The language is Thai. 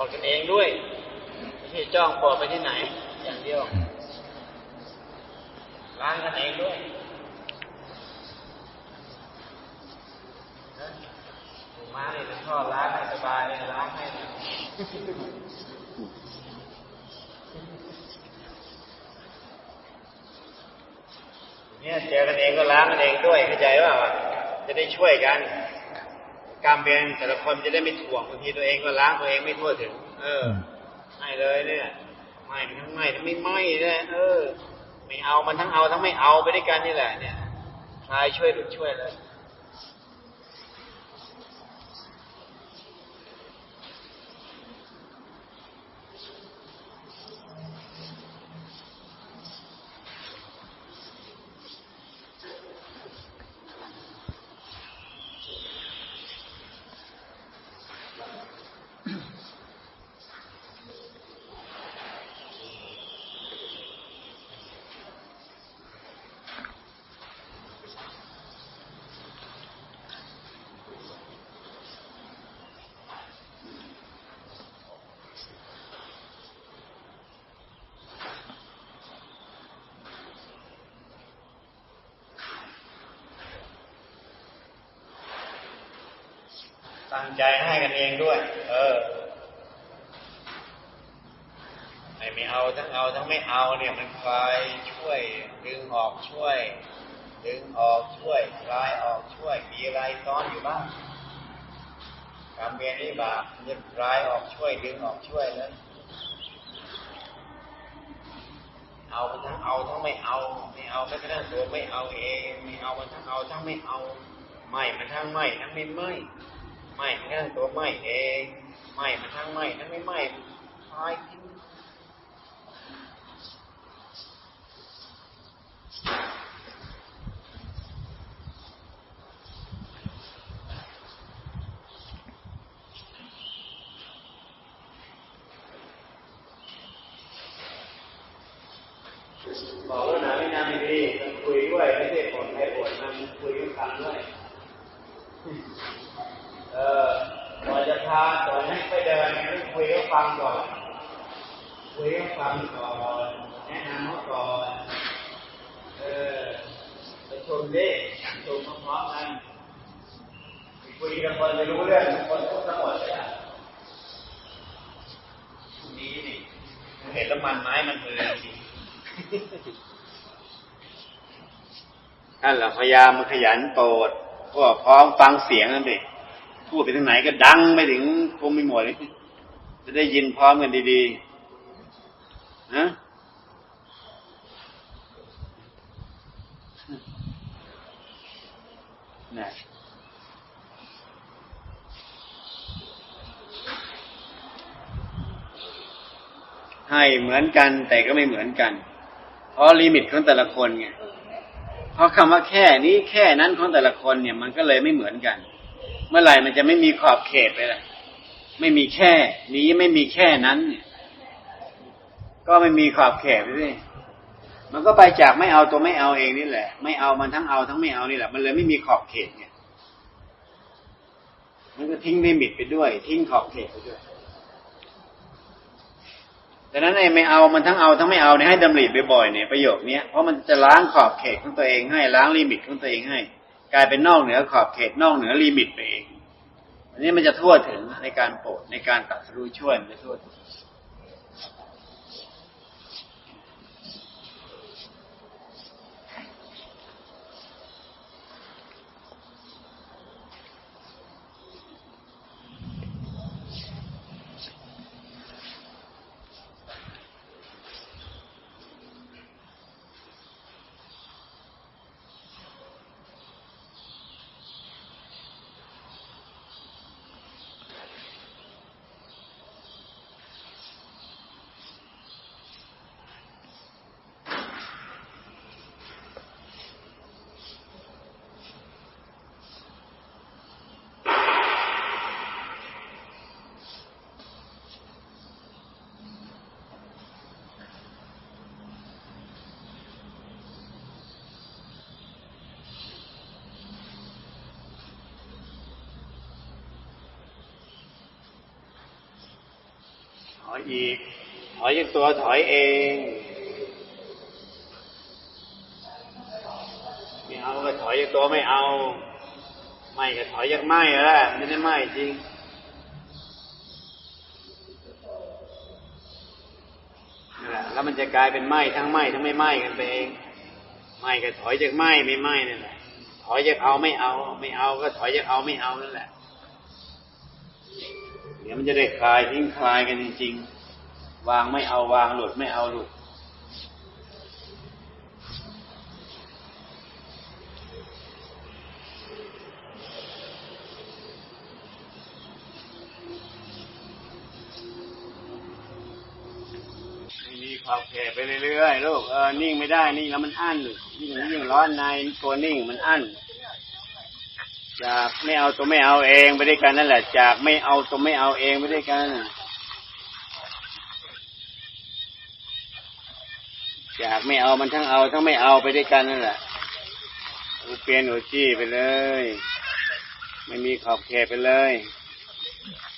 อดกันเองด้วยไม่ใช่จ้องปอดไปที่ไหน อย่างเดียวล้างกันเองด้วยนะผมมาเนี่ยเป็นพ่อล้างให้สบายเลยล้างให้นะเนี่ยเจอกันเองก็ล้างกันเองด้วยเข้าใจว่าจะได้ช่วยกัน การเรียนแต่ละคนจะได้ไม่ถ่วงบางทีตัวเองก็ล้างตัวเองไม่ทั่วถึง เออไม่เลยเนี่ยไม่ทั้งไม่ทั้งไม่ไม่เนี่ยเออ ไม่เอามันทั้งเอาทั้งไม่เอาไปด้วยกันนี่แหละ เนี่ยใครช่วยหรือช่วยเลย ตั้งใจให้กันเองด้วย เออ ไม่ไม่เอาทั้งเอาทั้งไม่เอาเนี่ยมันคลายช่วย ดึงออกช่วย ดึงออกช่วยคลายออกช่วย มีอะไรซ้อนอยู่บ้างการเรียนนี่บาปมันจะคลายออกช่วย ดึงออกช่วยเลยเอาทั้งเอาทั้งไม่เอา ไม่เอาแม้กระทั่งตัวไม่เอาเอง ไม่เอามันทั้งเอาทั้งไม่เอา ไม่มันทั้งไม่ทั้งไม่ไม่ ไม่มันทั้งตัวไม่เองไม่มันทั้งไม่ทั้งไม่ไม่คลายทิ้งบอกว่าหนาไม่นานไม่ดีมันคุยด้วยไม่ใช่ผลใครผลมันคุยด้วยกันด้วย ออก่อนจะพาก่อนให้ไปเดินต้อคุยให้ฟังก่อนคุยให้ฟังก่อนแนะนำเขาก่อนเออไปชมดิชมพร้อมๆกันคุยกับคนไม่รู้เรื่องคนพูดทั้งหมดเลยอะดีนี่เห็นแล้วมันไม้มันมือจริงท่านเราพยายามขยันโปรดพวกพร้อมฟังเสียงนั่นดิ พูดไปถึงไหนก็ดังไปถึงคงไม่หมดเลยจะได้ยินพร้อมกันดีๆนะนะให้เหมือนกันแต่ก็ไม่เหมือนกัน เพราะลิมิตของแต่ละคนไงเพราะคำว่าแค่นี้แค่นั้นของแต่ละคนเนี่ย มันก็เลยไม่เหมือนกัน เมื่อไหร่มันจะไม่มีขอบเขตไปลยไม่มีแค่ นี้ไม่มีแค่นั้นเนี่ย ก็ไม่มีขอบเขตไปสิมันก็ไปจากไม่เอาตัวไม่เอาเองนี่แหละ ไม่เอามันทั้งเอาทั้งไม่เอานี่แหละ มันเลยไม่มีขอบเขตไงมันก็ทิ้งลิมิตไปด้วย ทิ้งขอบเขตไปด้วยดังนั้นไอ้ไม่เอามันทั้งเอาทั้งไม่เอาเนี่ยให้ดำริบ่อยๆเนี่ยประโยคเนี้ยเพราะมันจะล้างขอบเขตของตัวเองให้ล้างลิมิตของตัวเองให้ กลายเป็นนอกเหนือขอบเขตนอกเหนือลิมิตไปเอง อันนี้มันจะทั่วถึงในการโปรดในการตัดสู้ช่วยมันจะทั่วถึง อยอีก ถอยจากตัวถอยเองไม่เอาก็ถอยจากตัวไม่เอา ไม่ก็ถอยจากไม่แล้วแหละไม่ได้ไม่จริงนั่นแหละแล้วมันจะกลายเป็นไหมทั้งไหมทั้งไม่ไหมกันไปเองไหมก็ถอยจากไหมไม่ไหมนั่นแหละถอยจากเอาไม่เอา ไม่เอาก็ถอยจากเอาไม่เอานั่นแหละ ดี๋ยวมันจะได้คลายทิ้งคลายกันจริง ๆ วางไม่เอาวางหลุดไม่เอาหลุดม่มีขอบเขตไปเรื่อยๆลูกเออนิ่งไม่ได้ นิ่งแล้วมันอั้นยิ่งยิ่งร้อนในตัวนิ่งมันอั้น จากไม่เอาตัวไม่เอาเองไปด้วยกันนั่นแหละ จากไม่เอาตัวไม่เอาเองไปด้วยกัน จากไม่เอามันทั้งเอาทั้งไม่เอาไปด้วยกันนั่นแหละอุเปียนอุจี้ไปเลย ไม่มีขอบเขตไปเลย